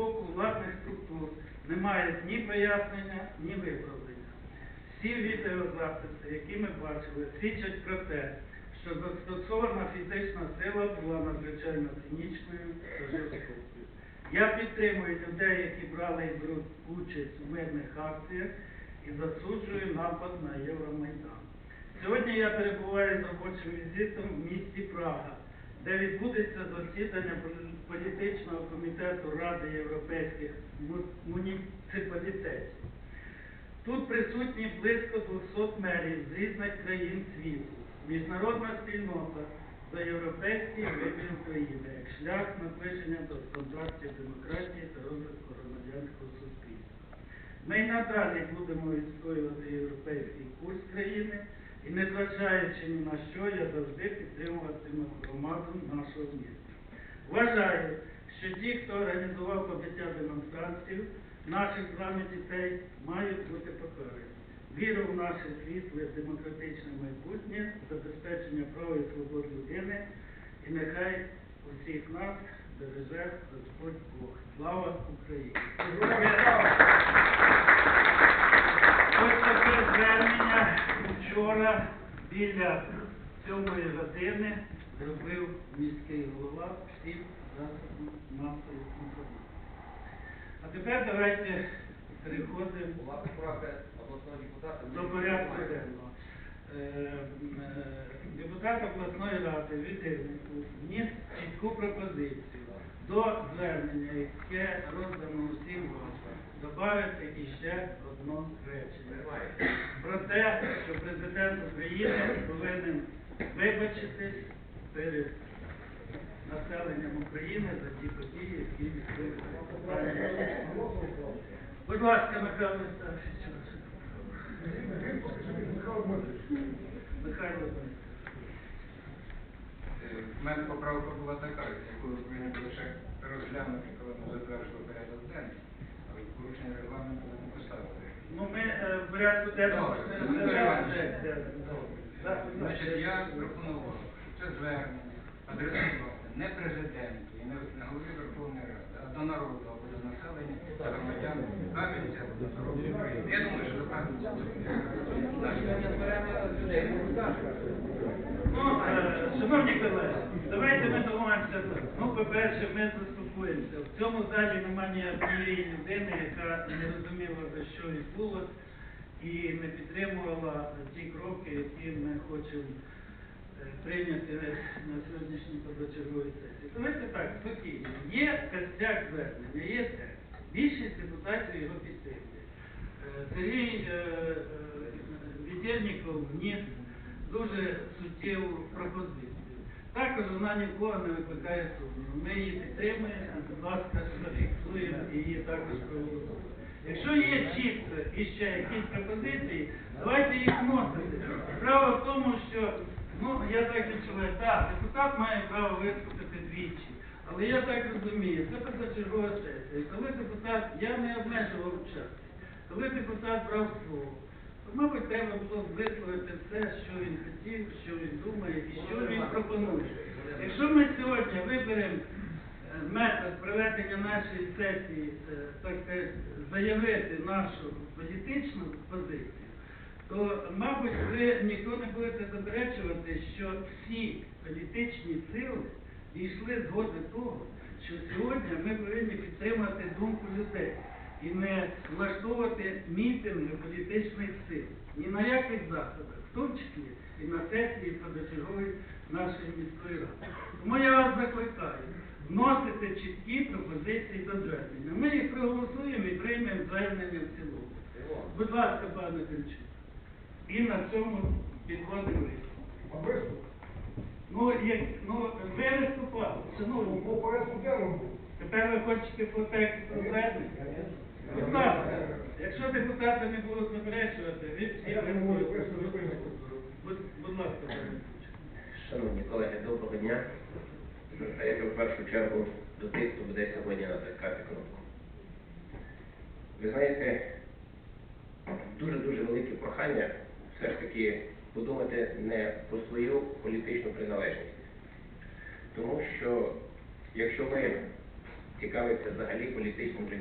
боку владних структур немає ні пояснення, ні виправлення. Всі відеозаписи, які ми бачили, свідчать про те, що застосована фізична сила була надзвичайно цинічною та жорстокою. Я підтримую людей, які брали і беруть участь у мирних акціях і засуджую напад на Євромайдан. Сьогодні я перебуваю з робочим візитом в місті Прага, де відбудеться засідання політичного комітету Ради європейських муніципалітетів. Тут присутні близько 200 мерів з різних країн світу. Міжнародна спільнота за європейський вибір України як шлях наближення до стандартів демократії та розвитку громадянського суспільства. Ми й надалі будемо відстоювати європейський курс країни і, не незважаючи ні на що, я завжди підтримуватиму громаду нашого міста. Вважаю, що ті, хто організував побиття демонстрантів, наших з вами дітей, мають бути покарані. Віру в наше світле демократичне майбутнє, забезпечення прав і свобод людини, і нехай усіх нас береже Господь Бог. Слава Україні! Вчора біля сьомої години зробив міський голова всім засобам масової інформації. А тепер давайте переходимо до порядку денного. Е, е, Депутат обласної ради Вітильнику вніс чітку пропозицію до звернення, яке роздано усім вам, додати іще одне речення. Про те, що президент України повинен вибачитись перед населенням України за ті події, які відбулися. Будь ласка, Михайло Олександрович. Михайло. У мене поправка була така, яку ви ще розглянути, коли ми затверджували порядок денний, але порушення регламенту не поставили. Ну, ми е, в порядку не ласка. Значить, я пропонував, що це звернення адресувати не президенту і не не голові Верховної Ради, а до народу або до населення та громадян Кам'янця або до народу України. Я думаю, що до Кам'янця шановні колеги, давайте ми домовимося. Ну, по-перше, ми заспокоїмося. В цьому залі немає ні однієї людини, яка не розуміла, за що відбулося, і не підтримувала ті кроки, які ми хочемо е, прийняти на сьогоднішній позачерговій сесії. Давайте так, спокійно. Є костяк звернення, є текст. Більшість депутатів його підтримує. Е, Сергій е, е, вніс дуже суттєву пропозицію. Також вона нікого не викликає сумніву. Ми її підтримуємо, будь ласка, зафіксуємо і її також проголосуємо. Якщо є чітко іще якісь пропозиції, давайте їх вносити. Справа в тому, що ну я так відчуваю, так, депутат має право виступити двічі. Але я так розумію, це позачергова сесія. Коли депутат, я не обмежував час, коли депутат брав слово, мабуть, треба було висловити все, що він хотів, що він думає і що він пропонує. Якщо ми сьогодні виберемо е, метод проведення нашої сесії, е, так сказати, заявити нашу політичну позицію, то, мабуть, ви ніхто не будете заперечувати, що всі політичні сили дійшли згоди того, що сьогодні ми повинні підтримати думку людей і не влаштовувати мітинги політичних сил на яких заходах, в тому числі і на сесії позачергової нашої міської ради. Тому я вас закликаю вносити чіткі пропозиції до звернення. Ми їх проголосуємо і приймемо звернення в цілому. Будь ласка, пане Демчук. І на цьому підводимо виступ. Ну, як, ну, ви виступали, шановні. Тепер ви хочете по тексту звернення? Будь ласка, якщо депутати не будуть заперечувати, ви всі виступите. Будь, будь ласка, пане Шановні колеги, доброго дня. Звертаюся в першу чергу до тих, хто буде сьогодні натискати кнопку. Ви знаєте, дуже-дуже велике прохання все ж таки подумати не про свою політичну приналежність. Тому що якщо ми цікавиться взагалі політичним життям.